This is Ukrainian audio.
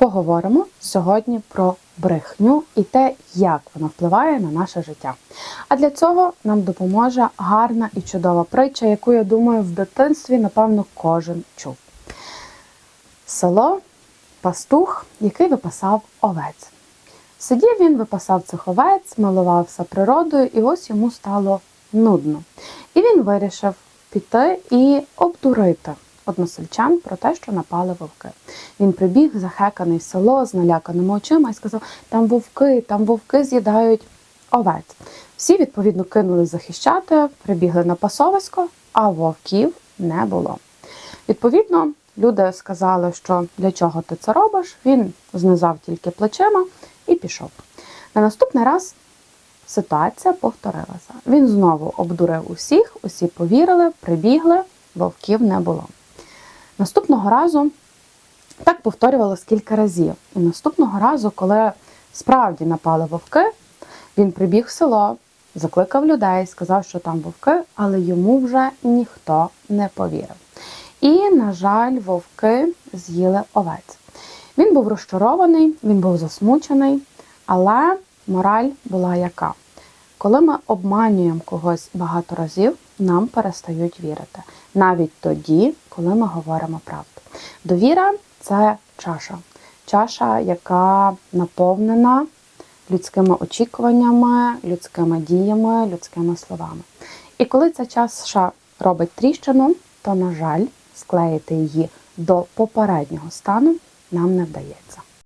Поговоримо сьогодні про брехню і те, як вона впливає на наше життя. А для цього нам допоможе гарна і чудова притча, яку я думаю, в дитинстві, напевно, кожен чув. Село пастух, який випасав овець. Сидів він, випасав цих овець, милувався природою, і ось йому стало нудно. І він вирішив піти і обдурити односельчан про те, що напали вовки. Він прибіг, захеканий в село з наляканими очима і сказав: там вовки, там вовки з'їдають овець. Всі відповідно кинулись захищати, прибігли на пасовисько, а вовків не було. Відповідно, люди сказали, що для чого ти це робиш. Він знизав тільки плечима і пішов. На наступний раз ситуація повторилася. Він знову обдурив усіх, усі повірили, прибігли, вовків не було. Наступного разу так повторювалося кілька разів. І наступного разу, коли справді напали вовки, він прибіг в село, закликав людей, сказав, що там вовки, але йому вже ніхто не повірив. І, на жаль, вовки з'їли овець. Він був розчарований, він був засмучений, але мораль була яка? Коли ми обманюємо когось багато разів, нам перестають вірити. Навіть тоді, коли ми говоримо правду. Довіра це чаша. Чаша, яка наповнена людськими очікуваннями, людськими діями, людськими словами. І коли ця чаша робить тріщину, то, на жаль, склеїти її до попереднього стану нам не вдається.